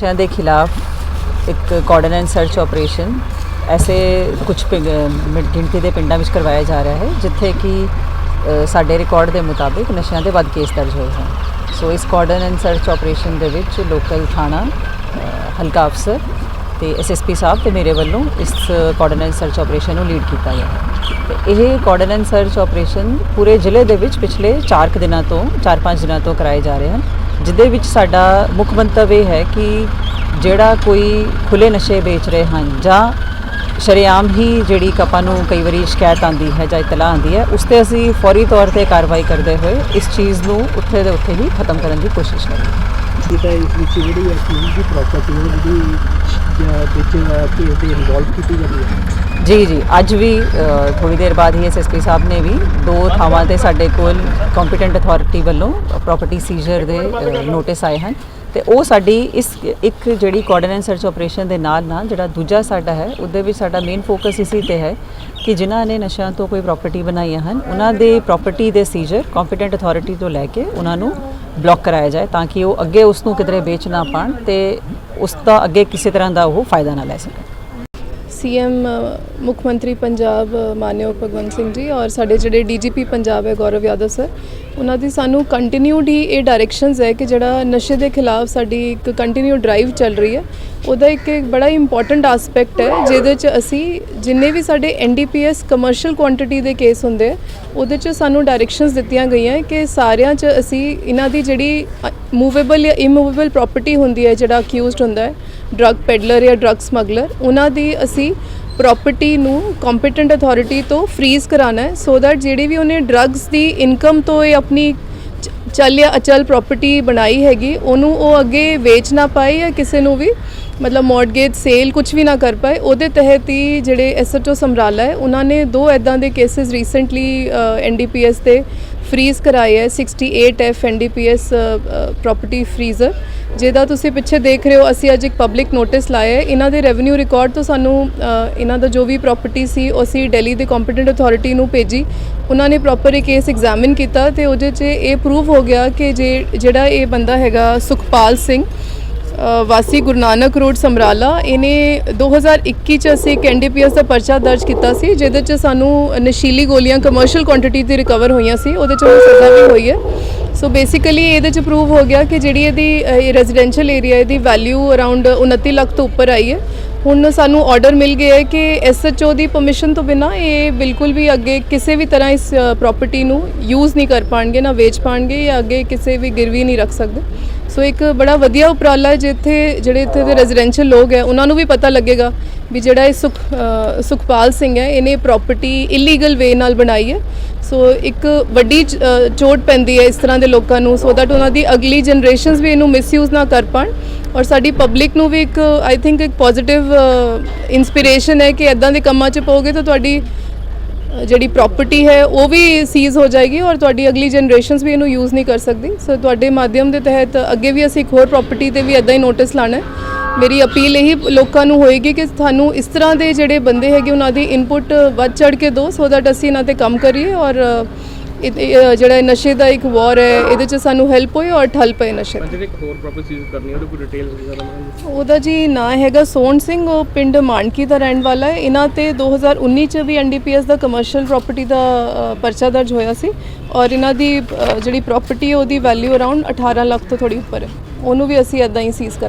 ਨਸ਼ਿਆਂ ਦੇ ਖਿਲਾਫ ਇੱਕ ਕਾਰਡਨ ਸਰਚ ਆਪਰੇਸ਼ਨ ਐਸੇ ਕੁਝ ਗਿਣਤੀ ਦੇ ਪਿੰਡਾਂ ਵਿੱਚ ਕਰਵਾਇਆ ਜਾ ਰਿਹਾ ਹੈ, ਜਿੱਥੇ ਕਿ ਸਾਡੇ ਰਿਕਾਰਡ ਦੇ ਮੁਤਾਬਿਕ ਨਸ਼ਿਆਂ ਦੇ ਵੱਧ ਕੇਸ ਦਰਜ ਹੋਏ ਹਨ। ਸੋ ਇਸ ਕਾਰਡਨ ਸਰਚ ਆਪਰੇਸ਼ਨ ਦੇ ਵਿੱਚ ਲੋਕਲ ਥਾਣਾ ਹਲਕਾ ਅਫਸਰ ਤੇ ਐਸਐਸਪੀ ਸਾਹਿਬ ਤੇ ਮੇਰੇ ਵੱਲੋਂ ਇਸ ਕਾਰਡਨ ਸਰਚ ਆਪਰੇਸ਼ਨ ਨੂੰ ਲੀਡ ਕੀਤਾ ਗਿਆ ਹੈ। ਤੇ ਇਹ ਕਾਰਡਨ ਸਰਚ ਆਪਰੇਸ਼ਨ ਪੂਰੇ ਜ਼ਿਲ੍ਹੇ ਦੇ ਵਿੱਚ ਪਿਛਲੇ 4 ਕੁ ਦਿਨਾਂ ਤੋਂ 4-5 ਦਿਨਾਂ ਤੋਂ ਕਰਾਏ ਜਾ ਰਹੇ ਹਨ। ਜਿਹਦੇ ਵਿੱਚ ਸਾਡਾ ਮੁੱਖ ਮੰਤਵ ਇਹ ਹੈ ਕਿ ਜਿਹੜਾ ਕੋਈ ਖੁੱਲੇ ਨਸ਼ੇ ਵੇਚ ਰਹੇ ਹਨ ਜਾਂ ਸ਼ਰੇਆਮ ਹੀ ਜਿਹੜੀ ਕਪਾਂ ਨੂੰ ਕਈ ਵਾਰੀ ਸ਼ਿਕਾਇਤ ਆਂਦੀ ਹੈ ਜਾਂ ਇਤਲਾਹ ਆਂਦੀ ਹੈ, ਉਸ ਤੇ ਅਸੀਂ ਫੌਰੀ ਤੌਰ ਤੇ ਕਾਰਵਾਈ ਕਰਦੇ ਹੋਏ ਇਸ ਚੀਜ਼ ਨੂੰ ਉੱਥੇ ਦੇ ਉੱਥੇ ਹੀ ਖਤਮ ਕਰਨ ਦੀ ਕੋਸ਼ਿਸ਼ ਕਰਾਂਗੇ। ਜਿੱਦਾਂ ਇਸ ਵਿੱਚ ਜਿਹੜੀ ਹੈ ਚੀਜ਼ ਦੀ ਪ੍ਰਾਪਰਟੀ ਜਿਹੜੀ ਜਾਂ ਵਿੱਚ ਕੇਸ ਦੇ ਇਨਵੋਲਵ ਕੀਤੀ ਜਾਂਦੀ ਹੈ ਜੀ ਜੀ ਅੱਜ ਵੀ ਥੋੜੀ ਦੇਰ ਬਾਅਦ ਹੀ ਐਸਐਸਪੀ ਸਾਹਿਬ ਨੇ ਵੀ ਦੋ ਥਾਵਾਂ ਤੇ ਸਾਡੇ ਕੋਲ ਕੰਪੀਟੈਂਟ ਅਥਾਰਟੀ ਵੱਲੋਂ ਪ੍ਰਾਪਰਟੀ ਸੀਜ਼ਰ ਦੇ ਨੋਟਿਸ ਆਏ ਹਨ ਤੇ ਉਹ ਸਾਡੀ ਇਸ ਇੱਕ ਜਿਹੜੀ ਕੋਆਰਡੀਨੇਟ ਸਰਚ ਆਪਰੇਸ਼ਨ ਦੇ ਨਾਲ ਨਾਲ ਜਿਹੜਾ ਦੂਜਾ ਸਾਡਾ ਹੈ ਉਹਦੇ ਵਿੱਚ ਸਾਡਾ ਮੇਨ ਫੋਕਸ ਇਸੇ ਤੇ ਹੈ ਕਿ ਜਿਨ੍ਹਾਂ ਨੇ ਨਸ਼ਿਆਂ ਤੋਂ ਕੋਈ ਪ੍ਰਾਪਰਟੀ ਬਣਾਈਆਂ ਹਨ ਉਹਨਾਂ ਦੇ ਪ੍ਰਾਪਰਟੀ ਦੇ ਸੀਜ਼ਰ ਕੰਪੀਟੈਂਟ ਅਥਾਰਟੀ ਤੋਂ ਲੈ ਕੇ ਉਹਨਾਂ ਨੂੰ ਬਲੌਕ ਕਰਾਇਆ ਜਾਏ ਤਾਂ ਕਿ ਉਹ ਅੱਗੇ ਉਸ ਨੂੰ ਕਿਧਰੇ ਵੇਚ ਨਾ ਪਾਣ ਤੇ ਉਸ ਦਾ ਅੱਗੇ ਕਿਸੇ ਤਰ੍ਹਾਂ ਦਾ ਉਹ ਫਾਇਦਾ ਨਾ ਲੈ ਸਕਣ ਸੀਐਮ ਮੁੱਖ ਮੰਤਰੀ ਪੰਜਾਬ ਅ, ਮਾਨਯੋਗ ਭਗਵੰਤ ਸਿੰਘ ਜੀ ਔਰ ਸਾਡੇ ਜਿਹੜੇ ਡੀਜੀਪੀ ਪੰਜਾਬ ਹੈ ਗੌਰਵ ਯਾਦਵ ਸਰ ਉਹਨਾਂ ਦੀ ਸਾਨੂੰ ਕੰਟੀਨਿਊਡ ਹੀ ਇਹ ਡਾਇਰੈਕਸ਼ਨਸ ਹੈ ਕਿ ਜਿਹੜਾ ਨਸ਼ੇ ਦੇ ਖਿਲਾਫ ਸਾਡੀ ਇੱਕ ਕੰਟੀਨਿਊ ਡਰਾਈਵ ਚੱਲ ਰਹੀ ਹੈ ਉਹਦਾ ਇੱਕ ਬੜਾ ਇੰਪੋਰਟੈਂਟ ਐਸਪੈਕਟ ਹੈ ਜਿਹਦੇ ਚ ਅਸੀਂ ਜਿੰਨੇ ਵੀ ਸਾਡੇ ਐਨਡੀਪੀਐਸ ਕਮਰਸ਼ੀਅਲ ਕੁਆਂਟੀਟੀ ਦੇ ਕੇਸ ਹੁੰਦੇ ਆ ਉਹਦੇ ਚ ਸਾਨੂੰ ਡਾਇਰੈਕਸ਼ਨਸ ਦਿੱਤੀਆਂ ਗਈਆਂ ਕਿ ਸਾਰਿਆਂ ਚ ਅਸੀਂ ਇਹਨਾਂ ਦੀ ਜਿਹੜੀ ਮੂਵੇਬਲ ਜਾਂ ਇਮੂਵੇਬਲ ਪ੍ਰਾਪਰਟੀ ਹੁੰਦੀ ਹੈ ਜਿਹੜਾ ਅਕਿਊਜ਼ਡ ਹੁੰਦਾ ਹੈ ਡਰੱਗ ਪੈਡਲਰ ਜਾਂ ਡਰੱਗ ਸਮਗਲਰ ਉਹਨਾਂ ਦੀ ਅਸੀਂ ਪ੍ਰਾਪਰਟੀ ਨੂੰ ਕੰਪੀਟੈਂਟ ਅਥਾਰਟੀ ਤੋਂ ਫ੍ਰੀਜ਼ ਕਰਾਣਾ ਹੈ ਸੋ ਦੈਟ ਜਿਹੜੀ ਵੀ ਉਹਨੇ ਡਰੱਗਸ ਦੀ ਇਨਕਮ ਤੋਂ ਇਹ ਆਪਣੀ ਚ- ਚੱਲ ਜਾਂ ਅਚਲ ਪ੍ਰਾਪਰਟੀ ਬਣਾਈ ਹੈਗੀ, ਉਹਨੂੰ ਉਹ ਅੱਗੇ ਵੇਚ ਨਾ ਪਾਏ ਜਾਂ ਕਿਸੇ ਨੂੰ ਵੀ, ਮਤਲਬ ਮੌਰਗੇਜ ਸੇਲ ਕੁਝ ਵੀ ਨਾ ਕਰ ਪਾਏ, ਉਹਦੇ ਤਹਿਤ ਹੀ ਜਿਹੜੇ ਐਸਐਚਓ ਸਮਰਾਲਾ ਹੈ, ਉਹਨਾਂ ਨੇ ਦੋ ਐਦਾਂ ਦੇ ਕੇਸਿਸ ਰੀਸੈਂਟਲੀ ਐਨਡੀਪੀਐਸ ਤੇ ਫ੍ਰੀਜ਼ ਕਰਾਏ ਹੈ 68 ਐਫ ਐਨਡੀਪੀਐਸ ਪ੍ਰਾਪਰਟੀ ਫ੍ਰੀਜ਼ਰ ਜਿਹਦਾ ਤੁਸੀਂ ਪਿੱਛੇ ਦੇਖ ਰਹੇ ਹੋ, ਅਸੀਂ ਅੱਜ ਇੱਕ ਪਬਲਿਕ ਨੋਟਿਸ ਲਾਇਆ ਹੈ। ਇਹਨਾਂ ਦੇ ਰੈਵਨਿਊ ਰਿਕਾਰਡ ਤੋਂ ਸਾਨੂੰ ਇਹਨਾਂ ਦਾ ਜੋ ਵੀ ਪ੍ਰਾਪਰਟੀ ਸੀ, ਉਹ ਅਸੀਂ ਦਿੱਲੀ ਦੇ ਕੰਪੀਟੈਂਟ ਅਥਾਰਟੀ ਨੂੰ ਭੇਜੀ। ਉਹਨਾਂ ਨੇ ਪ੍ਰੋਪਰ ਇਹ ਕੇਸ ਐਗਜ਼ਾਮਿਨ ਕੀਤਾ ਤੇ ਉਹਦੇ 'ਚ ਇਹ ਪ੍ਰੂਵ ਹੋ ਗਿਆ ਕਿ ਜੇ, ਜਿਹੜਾ ਇਹ ਬੰਦਾ ਹੈਗਾ ਸੁਖਪਾਲ ਸਿੰਘ ਵਾਸੀ ਗੁਰੂ ਨਾਨਕ ਰੋਡ, ਸਮਰਾਲਾ, ਇਹਨੇ 2021 ਚ ਅਸੀਂ ਇੱਕ ਐਨਡੀਪੀਐਸ ਦਾ ਪਰਚਾ ਦਰਜ ਕੀਤਾ ਸੀ, ਜਿਹਦੇ ਚ ਸਾਨੂੰ ਨਸ਼ੀਲੀ ਗੋਲੀਆਂ ਕਮਰਸ਼ੀਅਲ ਕੁਆਂਟੀਟੀ ਤੇ ਰਿਕਵਰ ਹੋਈਆਂ ਸੀ, ਉਹਦੇ ਚ ਸਜ਼ਾ ਵੀ ਹੋਈ ਹੈ। ਸੋ ਬੇਸਿਕਲੀ ਇਹਦੇ ਚ ਪ੍ਰੂਵ ਹੋ ਗਿਆ ਕਿ ਜਿਹੜੀ ਇਹਦੀ ਰੈਜ਼ੀਡੈਂਸ਼ੀਅਲ ਏਰੀਆ ਇਹਦੀ ਵੈਲਿਊ ਅਰਾਊਂਡ 29 ਲੱਖ ਤੋਂ ਉੱਪਰ ਆਈ ਹੈ। ਹੁਣ ਸਾਨੂੰ ਆਰਡਰ ਮਿਲ ਗਿਆ ਹੈ ਕਿ ਐਸਐਚਓ ਦੀ ਪਰਮਿਸ਼ਨ ਤੋਂ ਬਿਨਾ ਇਹ ਬਿਲਕੁਲ ਵੀ ਅੱਗੇ ਕਿਸੇ ਵੀ ਤਰ੍ਹਾਂ ਇਸ ਪ੍ਰਾਪਰਟੀ ਨੂੰ ਯੂਜ਼ ਨਹੀਂ ਕਰ ਪਾਣਗੇ, ਨਾ ਵੇਚ ਪਾਣਗੇ ਜਾਂ ਅੱਗੇ ਕਿਸੇ ਵੀ ਗਿਰਵੀ ਨਹੀਂ ਰੱਖ ਸਕਦੇ। ਸੋ ਇੱਕ ਬੜਾ ਵਧੀਆ ਉਪਰਾਲਾ ਹੈ ਜਿੱਥੇ, ਜਿਹੜੇ ਇੱਥੇ ਦੇ ਰੈਜ਼ੀਡੈਂਸ਼ੀਅਲ ਲੋਕ ਹੈ, ਉਹਨਾਂ ਨੂੰ ਵੀ ਪਤਾ ਲੱਗੇਗਾ ਵੀ ਜਿਹੜਾ ਇਹ ਸੁਖ ਸੁਖਪਾਲ ਸਿੰਘ ਹੈ, ਇਹਨੇ ਪ੍ਰਾਪਰਟੀ ਇਲੀਗਲ ਵੇ ਨਾਲ ਬਣਾਈ ਹੈ। ਸੋ ਇੱਕ ਵੱਡੀ ਚ- ਚੋਟ ਪੈਂਦੀ ਹੈ ਇਸ ਤਰ੍ਹਾਂ ਦੇ ਲੋਕਾਂ ਨੂੰ ਸੋ ਦੈਟ ਉਹਨਾਂ ਦੀ ਅਗਲੀ ਜਨਰੇਸ਼ਨਸ ਵੀ ਇਹਨੂੰ ਮਿਸਯੂਜ਼ ਨਾ ਕਰ ਪਾਣ। ਔਰ ਸਾਡੀ ਪਬਲਿਕ ਨੂੰ ਵੀ ਇੱਕ ਆਈ ਥਿੰਕ ਇੱਕ ਪੋਜ਼ਿਟਿਵ ਇਨਸਪੀਰੇਸ਼ਨ ਹੈ ਕਿ ਇਦਾਂ ਦੇ ਕੰਮਾਂ 'ਚ ਪਾਓਗੇ ਤਾਂ ਤੁਹਾਡੀ ਜਿਹੜੀ ਪ੍ਰਾਪਰਟੀ ਹੈ, ਉਹ ਵੀ ਸੀਜ਼ ਹੋ ਜਾਏਗੀ ਔਰ ਤੁਹਾਡੀ ਅਗਲੀ ਜਨਰੇਸ਼ਨਸ ਵੀ ਇਹਨੂੰ ਯੂਜ਼ ਨਹੀਂ ਕਰ ਸਕਦੀ। ਸੋ ਤੁਹਾਡੇ ਮਾਧਿਅਮ ਦੇ ਤਹਿਤ ਅੱਗੇ ਵੀ ਅਸੀਂ ਇੱਕ ਹੋਰ ਪ੍ਰਾਪਰਟੀ ਤੇ ਵੀ ਇਦਾਂ ਹੀ ਨੋਟਿਸ ਲਾਣਾ ਹੈ। ਮੇਰੀ ਅਪੀਲ ਇਹੀ ਲੋਕਾਂ ਨੂੰ ਹੋਏਗੀ ਕਿ ਤੁਹਾਨੂੰ ਇਸ ਤਰ੍ਹਾਂ ਦੇ ਜਿਹੜੇ ਬੰਦੇ ਹੈਗੇ ਉਹਨਾਂ ਦੀ ਇਨਪੁਟ ਵੱਧ ਚੜ ਕੇ ਦਿਓ ਸੋ ਦੈਟ ਅਸੀਂ ਇਹਨਾਂ ਤੇ ਕੰਮ ਕਰੀਏ ਔਰ ਜਿਹੜਾ ਨਸ਼ੇ ਦਾ ਇੱਕ ਵਾਰ ਹੈ ਇਹਦੇ 'ਚ ਸਾਨੂੰ ਹੈਲਪ ਹੋਏ ਔਰ ਠੱਲ ਪਏ ਨਸ਼ੇ। ਜਿਹੜੇ ਇੱਕ ਹੋਰ ਪ੍ਰੋਪਰਟੀ ਯੂਜ਼ ਕਰਨੀ ਉਹਦੇ ਕੋਈ ਡਿਟੇਲ ਵਗੈਰਾ ਮੈਂ ਉਹਦਾ ਜੀ ਨਾਂ ਹੈਗਾ ਸੋਹਣ ਸਿੰਘ ਉਹ ਪਿੰਡ ਮਾਨਕੀ ਦਾ ਰਹਿਣ ਵਾਲਾ ਹੈ। ਇਹਨਾਂ ਤੇ 2019 ਚ ਵੀ ਐਨਡੀਪੀਐਸ ਦਾ ਕਮਰਸ਼ੀਅਲ ਪ੍ਰਾਪਰਟੀ ਦਾ ਪਰਚਾ ਦਰਜ ਹੋਇਆ ਸੀ ਔਰ ਇਹਨਾਂ ਦੀ ਜਿਹੜੀ ਪ੍ਰਾਪਰਟੀ ਹੈ ਉਹਦੀ ਵੈਲਿਊ ਅਰਾਊਂਡ 18 ਲੱਖ ਤੋਂ ਥੋੜੀ ਉੱਪਰ ਹੈ। ਉਹਨੂੰ ਵੀ ਅਸੀਂ ਇਦਾਂ ਹੀ ਸੀਜ਼ ਕਰਾਂਗੇ।